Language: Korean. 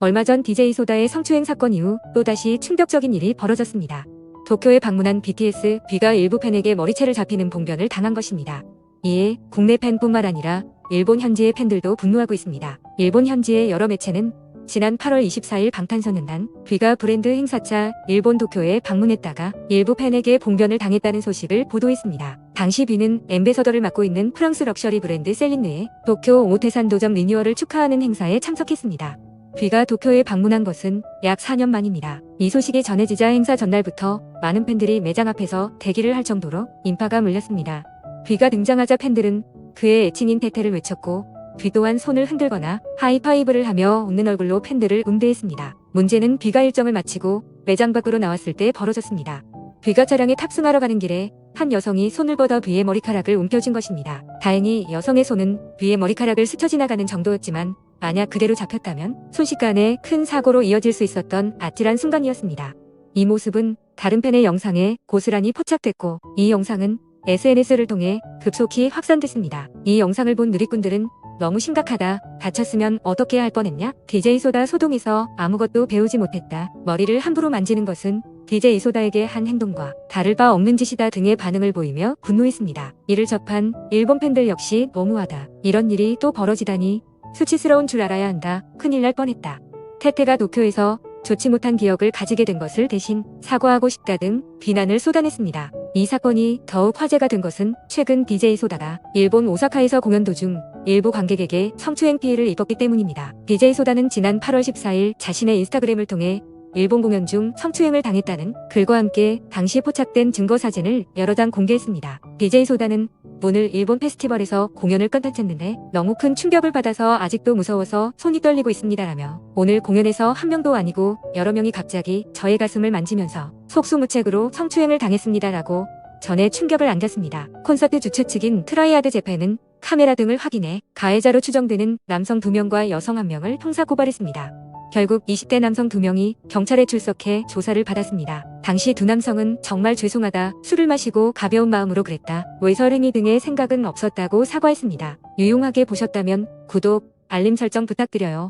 얼마 전 DJ 소다의 성추행 사건 이후 또다시 충격적인 일이 벌어졌습니다. 도쿄에 방문한 BTS 비가 일부 팬에게 머리채를 잡히는 봉변을 당한 것입니다. 이에 국내 팬뿐만 아니라 일본 현지의 팬들도 분노하고 있습니다. 일본 현지의 여러 매체는 지난 8월 24일 방탄소년단 비가 브랜드 행사차 일본 도쿄에 방문했다가 일부 팬에게 봉변을 당했다는 소식을 보도했습니다. 당시 비는 엠베서더를 맡고 있는 프랑스 럭셔리 브랜드 셀린느의 도쿄 오테산 도점 리뉴얼을 축하하는 행사에 참석했습니다. 비가 도쿄에 방문한 것은 약 4년 만입니다. 이 소식이 전해지자 행사 전날부터 많은 팬들이 매장 앞에서 대기를 할 정도로 인파가 몰렸습니다. 비가 등장하자 팬들은 그의 애칭인 태태를 외쳤고 비 또한 손을 흔들거나 하이파이브를 하며 웃는 얼굴로 팬들을 응대했습니다. 문제는 비가 일정을 마치고 매장 밖으로 나왔을 때 벌어졌습니다. 비가 차량에 탑승하러 가는 길에 한 여성이 손을 뻗어 비의 머리카락을 움켜쥔 것입니다. 다행히 여성의 손은 비의 머리카락을 스쳐 지나가는 정도였지만 만약 그대로 잡혔다면 순식간에 큰 사고로 이어질 수 있었던 아찔한 순간이었습니다. 이 모습은 다른 팬의 영상에 고스란히 포착됐고 이 영상은 SNS를 통해 급속히 확산됐습니다. 이 영상을 본 누리꾼들은 너무 심각하다. 다쳤으면 어떻게 할 뻔했냐? DJ 소다 소동에서 아무것도 배우지 못했다. 머리를 함부로 만지는 것은 DJ 소다에게 한 행동과 다를 바 없는 짓이다 등의 반응을 보이며 분노했습니다. 이를 접한 일본 팬들 역시 너무하다. 이런 일이 또 벌어지다니 수치스러운 줄 알아야 한다. 큰일 날 뻔했다. 태태가 도쿄에서 좋지 못한 기억을 가지게 된 것을 대신 사과하고 싶다 등 비난을 쏟아냈습니다. 이 사건이 더욱 화제가 된 것은 최근 DJ 소다가 일본 오사카에서 공연 도중 일부 관객에게 성추행 피해를 입었기 때문입니다. DJ 소다는 지난 8월 14일 자신의 인스타그램을 통해 일본 공연 중 성추행을 당했다는 글과 함께 당시 포착된 증거 사진을 여러 장 공개했습니다. DJ 소다는 오늘 일본 페스티벌에서 공연을 끝마쳤는데 너무 큰 충격을 받아서 아직도 무서워서 손이 떨리고 있습니다라며 오늘 공연에서 한 명도 아니고 여러 명이 갑자기 저의 가슴을 만지면서 속수무책으로 성추행을 당했습니다라고 전에 충격을 안겼습니다. 콘서트 주최 측인 트라이아드 재팬은 카메라 등을 확인해 가해자로 추정되는 남성 2명과 여성 1명을 형사 고발했습니다. 결국 20대 남성 2명이 경찰에 출석해 조사를 받았습니다. 당시 두 남성은 정말 죄송하다, 술을 마시고 가벼운 마음으로 그랬다, 외설 행위 등의 생각은 없었다고 사과했습니다. 유용하게 보셨다면 구독, 알림 설정 부탁드려요.